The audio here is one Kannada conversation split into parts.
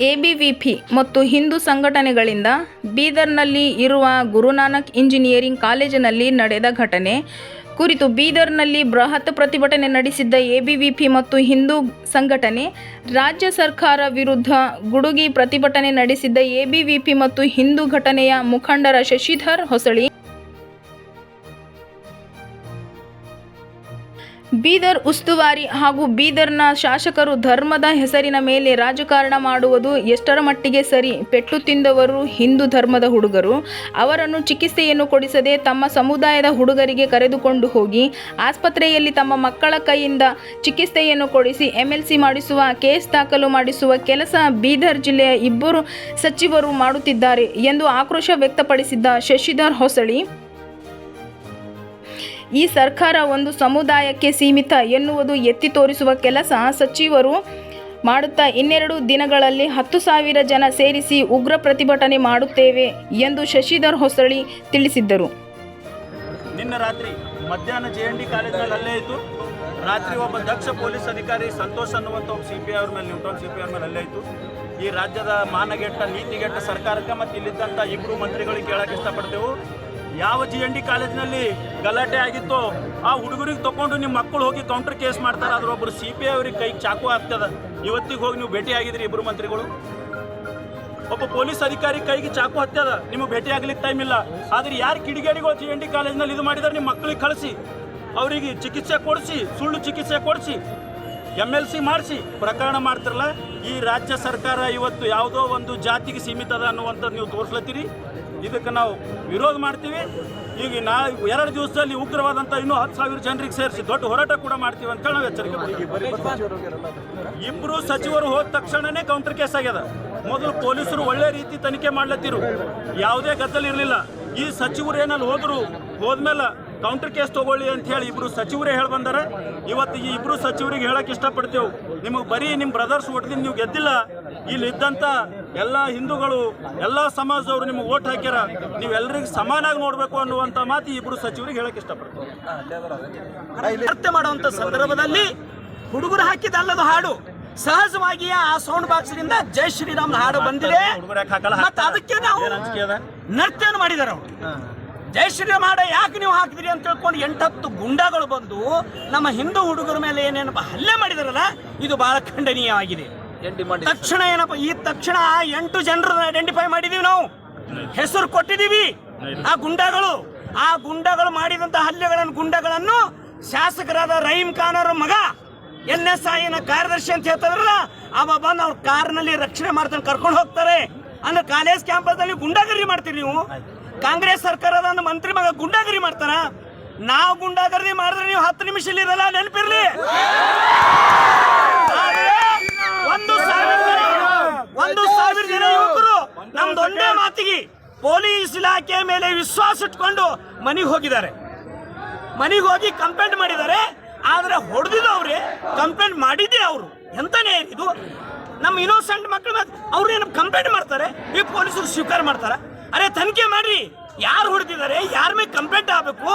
ಎಬಿವಿಪಿ ಮತ್ತು ಹಿಂದೂ ಸಂಘಟನೆಗಳಿಂದ ಬೀದರ್ನಲ್ಲಿ ಇರುವ ಗುರುನಾನಕ್ ಇಂಜಿನಿಯರಿಂಗ್ ಕಾಲೇಜಿನಲ್ಲಿ ನಡೆದ ಘಟನೆ. ಕುರಿತು ಬೀದರ್ನಲ್ಲಿ ಬೃಹತ್ ಪ್ರತಿಭಟನೆ ನಡೆಸಿದ್ದ ಎಬಿವಿಪಿ ಮತ್ತು ಹಿಂದೂ ಸಂಘಟನೆ, ರಾಜ್ಯ ಸರ್ಕಾರ ವಿರುದ್ಧ ಗುಡುಗಿ ಪ್ರತಿಭಟನೆ ನಡೆಸಿದ್ದ ಎಬಿವಿಪಿ ಮತ್ತು ಹಿಂದೂ ಘಟನೆಯ ಮುಖಂಡರ ಶಶಿಧರ್ ಹೊಸಳಿ ಬೀದರ್ ಉಸ್ತುವಾರಿ ಹಾಗೂ ಬೀದರ್ನ ಶಾಸಕರು ಧರ್ಮದ ಹೆಸರಿನ ಮೇಲೆ ರಾಜಕಾರಣ ಮಾಡುವುದು ಎಷ್ಟರ ಮಟ್ಟಿಗೆ ಸರಿ? ಪೆಟ್ಟು ತಿಂದವರು ಹಿಂದೂ ಧರ್ಮದ ಹುಡುಗರು. ಅವರನ್ನು ಚಿಕಿತ್ಸೆಯನ್ನು ಕೊಡಿಸದೆ ತಮ್ಮ ಸಮುದಾಯದ ಹುಡುಗರಿಗೆ ಕರೆದುಕೊಂಡು ಹೋಗಿ, ಆಸ್ಪತ್ರೆಯಲ್ಲಿ ತಮ್ಮ ಮಕ್ಕಳ ಕೈಯಿಂದ ಚಿಕಿತ್ಸೆಯನ್ನು ಕೊಡಿಸಿ ಎಂಎಲ್ಸಿ ಮಾಡಿಸುವ, ಕೇಸ್ ದಾಖಲು ಮಾಡಿಸುವ ಕೆಲಸ ಬೀದರ್ ಜಿಲ್ಲೆಯ ಇಬ್ಬರು ಸಚಿವರು ಮಾಡುತ್ತಿದ್ದಾರೆ ಎಂದು ಆಕ್ರೋಶ ವ್ಯಕ್ತಪಡಿಸಿದ್ದ ಶಶಿಧರ್ ಹೊಸಳಿ. ಈ ಸರ್ಕಾರ ಒಂದು ಸಮುದಾಯಕ್ಕೆ ಸೀಮಿತ ಎನ್ನುವುದು ಎತ್ತಿ ತೋರಿಸುವ ಕೆಲಸ ಸಚಿವರು ಮಾಡುತ್ತಾ ಇನ್ನೆರಡು ದಿನಗಳಲ್ಲಿ ಹತ್ತು ಸಾವಿರ ಜನ ಸೇರಿಸಿ ಉಗ್ರ ಪ್ರತಿಭಟನೆ ಮಾಡುತ್ತೇವೆ ಎಂದು ಶಶಿಧರ್ ಹೊಸಳಿ ತಿಳಿಸಿದ್ದರು. ನಿನ್ನೆ ರಾತ್ರಿ ಮಧ್ಯಾಹ್ನ ಜೆ ಎನ್ ಡಿ ಕಾಲೇಜಿನಲ್ಲಿ ಅಲ್ಲೇ ಆಯಿತು ರಾತ್ರಿ ಒಬ್ಬ ದಕ್ಷ ಪೊಲೀಸ್ ಅಧಿಕಾರಿ ಸಂತೋಷ್ ಅನ್ನುವಂಥ ಒಬ್ಬ ಸಿ ಪಿ ಅವ್ರ ಮೇಲೆ ನ್ಯೂಟನ್ ಸಿ ಪಿ ಅವ್ರ ಮೇಲೆ ಅಲ್ಲೇ ಇತ್ತು. ಈ ರಾಜ್ಯದ ಮಾನಗೆಟ್ಟ, ನೀತಿಗೆಟ್ಟ ಸರ್ಕಾರಕ್ಕೆ ಮತ್ತು ಇಲ್ಲಿದ್ದಂಥ ಇಬ್ಬರು ಮಂತ್ರಿಗಳಿಗೆ ಕೇಳಕ್ಕೆ ಇಷ್ಟಪಡ್ತೇವೆ. ಯಾವ ಜಿ ಎನ್ ಡಿ ಕಾಲೇಜಿನಲ್ಲಿ ಗಲಾಟೆ ಆಗಿತ್ತೋ ಆ ಹುಡುಗರಿಗೆ ತಗೊಂಡು ನಿಮ್ಮ ಮಕ್ಕಳು ಹೋಗಿ ಕೌಂಟರ್ ಕೇಸ್ ಮಾಡ್ತಾರೆ. ಅದ್ರೊಬ್ಬರು ಸಿ ಪಿ ಐ ಅವ್ರಿಗೆ ಕೈಗೆ ಚಾಕು ಆಗ್ತದ. ಇವತ್ತಿಗೆ ಹೋಗಿ ನೀವು ಭೇಟಿ ಆಗಿದ್ರಿ ಇಬ್ಬರು ಮಂತ್ರಿಗಳು? ಒಬ್ಬ ಪೊಲೀಸ್ ಅಧಿಕಾರಿ ಕೈಗೆ ಚಾಕು ಹತ್ತದ. ನಿಮಗೆ ಭೇಟಿ ಆಗ್ಲಿಕ್ಕೆ ಟೈಮ್ ಇಲ್ಲ. ಆದ್ರೆ ಯಾರು ಕಿಡಿಗೇಡಿಗಳು ಜಿ ಎನ್ ಡಿ ಕಾಲೇಜ್ನಲ್ಲಿ ಇದು ಮಾಡಿದ್ರೆ ನಿಮ್ಮ ಮಕ್ಕಳಿಗೆ ಕಳಿಸಿ. ಅವರಿಗೆ ಚಿಕಿತ್ಸೆ ಕೊಡಿಸಿ, ಸುಳ್ಳು ಚಿಕಿತ್ಸೆ ಕೊಡಿಸಿ ಎಂ ಎಲ್ ಸಿ ಮಾಡಿಸಿ, ಪ್ರಕರಣ ಮಾಡ್ತಿರಲ್ಲ? ಈ ರಾಜ್ಯ ಸರ್ಕಾರ ಇವತ್ತು ಯಾವುದೋ ಒಂದು ಜಾತಿಗೆ ಸೀಮಿತ ಅದ ಅನ್ನುವಂಥದ್ದು ನೀವು ತೋರಿಸ್ಲತ್ತೀರಿ. ಇದಕ್ಕೆ ನಾವು ವಿರೋಧ ಮಾಡ್ತೀವಿ. ಈಗ ನಾ ಎರಡು ದಿವಸದಲ್ಲಿ ಉಗ್ರವಾದಂಥ ಇನ್ನೂ ಹತ್ತು ಸಾವಿರ ಜನರಿಗೆ ಸೇರಿಸಿ ದೊಡ್ಡ ಹೋರಾಟ ಕೂಡ ಮಾಡ್ತೀವಿ ಅಂತ ನಾವು ಎಚ್ಚರಿಕೆ ಇಬ್ಬರು ಸಚಿವರು ಹೋದ ತಕ್ಷಣನೇ ಕೌಂಟರ್ ಕೇಸ್ ಆಗ್ಯದ. ಮೊದಲು ಪೊಲೀಸರು ಒಳ್ಳೆ ರೀತಿ ತನಿಖೆ ಮಾಡ್ಲತ್ತಿರು. ಯಾವುದೇ ಗದ್ದಲ ಇರಲಿಲ್ಲ. ಈ ಸಚಿವರು ಏನಲ್ಲಿ ಹೋದರು? ಹೋದ್ಮೇಲೆ ಕೌಂಟರ್ ಕೇಸ್ ತೊಗೊಳ್ಳಿ ಅಂತ ಹೇಳಿ ಇಬ್ರು ಸಚಿವರೇ ಹೇಳಿ ಬಂದಾರ ಇವತ್ತು ಈ ಇಬ್ಬರು ಸಚಿವರಿಗೆ ಹೇಳಕ್ಕೆ ಇಷ್ಟಪಡ್ತೇವೆ. ನಿಮಗೆ ಬರೀ ನಿಮ್ಮ ಬ್ರದರ್ಸ್ ಒಟ್ಟದಿಂದ ನೀವು ಗೆದ್ದಿಲ್ಲ. ಇಲ್ಲಿ ಇದ್ದಂಥ ಎಲ್ಲ ಹಿಂದೂಗಳು ಎಲ್ಲ ಸಮಾಜದವರು ನಿಮಗೆ ಓಟ್ ಹಾಕ್ಯಾರ. ನೀವೆಲ್ಲರಿಗೂ ಸಮಾನಾಗಿ ನೋಡಬೇಕು ಅನ್ನುವಂಥ ಮಾತು ಇಬ್ಬರು ಇಬ್ರು ಸಚಿವರಿಗೆ ಹೇಳಕ್ಕೆ ಇಷ್ಟಪಡ್ತೇವೆ. ಮಾಡುವಂತ ಸಂದರ್ಭದಲ್ಲಿ ಹುಡುಗರು ಹಾಕಿದಲ್ಲದ ಹಾಡು. ಸಹಜವಾಗಿ ಆ ಸೌಂಡ್ ಬಾಕ್ಸ್ನಿಂದ ಜೈ ಶ್ರೀರಾಮ್ನ ಹಾಡು ಬಂದಿದೆ. ಅದಕ್ಕೆ ನಾವು ನೃತ್ಯನ ಮಾಡಿದಾರೆ ಅವರು. ಜೈ ಶ್ರೀ ಮಾಡ ಯಾಕೆ ನೀವು ಹಾಕಿದ್ರಿ ಅಂತ ತಿಳ್ಕೊಂಡು ಎಂಟತ್ತು ಗುಂಡಗಳು ಬಂದು ನಮ್ಮ ಹಿಂದೂ ಹುಡುಗರ ಮೇಲೆ ಏನೇನಪ್ಪ ಹಲ್ಲೆ ಮಾಡಿದಾರಲ್ಲ ಇದು ಬಹಳ ಖಂಡನೀಯವಾಗಿದೆ. ತಕ್ಷಣ ಏನಪ್ಪ ಈ ತಕ್ಷಣ ಆ ಎಂಟು ಜನರನ್ನ ಐಡೆಂಟಿಫೈ ಮಾಡಿದೀವಿ ನಾವು. ಹೆಸರು ಕೊಟ್ಟಿದ್ದೀವಿ ಆ ಗುಂಡಗಳು ಆ ಗುಂಡಗಳು ಮಾಡಿದಂತ ಹಲ್ಲೆಗಳನ್ನು ಗುಂಡಗಳನ್ನು ಶಾಸಕರಾದ ರಹೀಂ ಖಾನ್ ಅವರ ಮಗ ಎನ್ ಎಸ್ ಐನ ಕಾರ್ಯದರ್ಶಿ ಅಂತ ಹೇಳ್ತಾರಲ್ಲ ಅವ ಬಂದು ಅವ್ರ ಕಾರ್ನಲ್ಲಿ ರಕ್ಷಣೆ ಮಾಡ್ತಾನೆ ಕರ್ಕೊಂಡು ಹೋಗ್ತಾರೆ. ಅಂದ್ರೆ ಕಾಲೇಜ್ ಕ್ಯಾಂಪಸ್ ಅಲ್ಲಿ ಗುಂಡಾಗರಿ ಮಾಡ್ತೀರಿ ನೀವು? ಕಾಂಗ್ರೆಸ್ ಸರ್ಕಾರದ ಒಂದು ಮಂತ್ರಿ ಮಗ ಗುಂಡಾಗರಿ ಮಾಡ್ತಾರ ನಾವು ಗುಂಡಾಗರಿ ಮಾಡಿದ್ರೆ ನೀವು ಹತ್ತು ನಿಮಿಷ ಇಲ್ಲಿರಲ್ಲ ನೆನಪಿರ್ಲಿ? ಒಂದು ಸಾವಿರ ಒಂದು ಸಾವಿರ ಜನ ಯುವಕರು ನಮ್ದೊಂದೇ ಮಾತಿಗೆ ಪೊಲೀಸ್ ಇಲಾಖೆ ಮೇಲೆ ವಿಶ್ವಾಸ ಇಟ್ಕೊಂಡು ಮನೆಗೆ ಹೋಗಿದ್ದಾರೆ. ಮನೆಗೆ ಹೋಗಿ ಕಂಪ್ಲೇಂಟ್ ಮಾಡಿದ್ದಾರೆ. ಆದ್ರೆ ಹೊಡೆದಿದ್ದು ಅವ್ರೆ ಕಂಪ್ಲೇಂಟ್ ಮಾಡಿದ್ದೆ ಅವರು. ಎಂತನೇ ಇದು? ನಮ್ಮ ಇನ್ನೋಸೆಂಟ್ ಮಕ್ಕಳ ಅವ್ರೇನು ಏನು ಕಂಪ್ಲೇಂಟ್ ಮಾಡ್ತಾರೆ? ಈ ಪೊಲೀಸರು ಸ್ವೀಕಾರ ಮಾಡ್ತಾರ? ಅರೆ, ತನಿಖೆ ಮಾಡ್ರಿ. ಯಾರು ಹೊಡೆದಿದ್ದಾರೆ ಯಾರ ಮೇಲೆ ಕಂಪ್ಲೇಂಟ್ ಆಗಬೇಕು?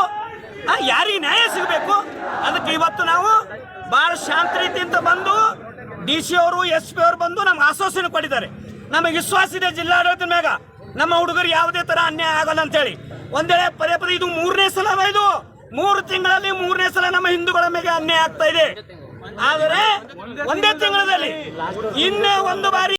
ಯಾರಿಗೆ ನ್ಯಾಯ ಸಿಗಬೇಕು? ಅದಕ್ಕೆ ಇವತ್ತು ನಾವು ಬಹಳ ಶಾಂತ ರೀತಿಯಿಂದ ಬಂದು ಡಿ ಸಿ ಅವರು, ಎಸ್ ಪಿ ಅವರು ಬಂದು ನಮ್ಗೆ ಆಶ್ವಾಸನೆ ಕೊಟ್ಟಿದ್ದಾರೆ. ನಮಗೆ ವಿಶ್ವಾಸ ಇದೆ ಜಿಲ್ಲಾಡಳಿತದ ಮ್ಯಾಗ. ನಮ್ಮ ಹುಡುಗರು ಯಾವುದೇ ತರ ಅನ್ಯಾಯ ಆಗಲ್ಲ ಅಂತೇಳಿ ಒಂದೇಳೆ ಪದೇ ಪದೇ ಇದು ಮೂರನೇ ಸಲ ಇದು. ಮೂರು ತಿಂಗಳಲ್ಲಿ ಮೂರನೇ ಸಲ ನಮ್ಮ ಹಿಂದೂಗಳ ಮೇಲೆ ಅನ್ಯಾಯ ಆಗ್ತಾ ಇದೆ. ಆದರೆ ಒಂದೇ ತಿಂಗಳಲ್ಲಿ. ಇನ್ನೇ ಒಂದು ಬಾರಿ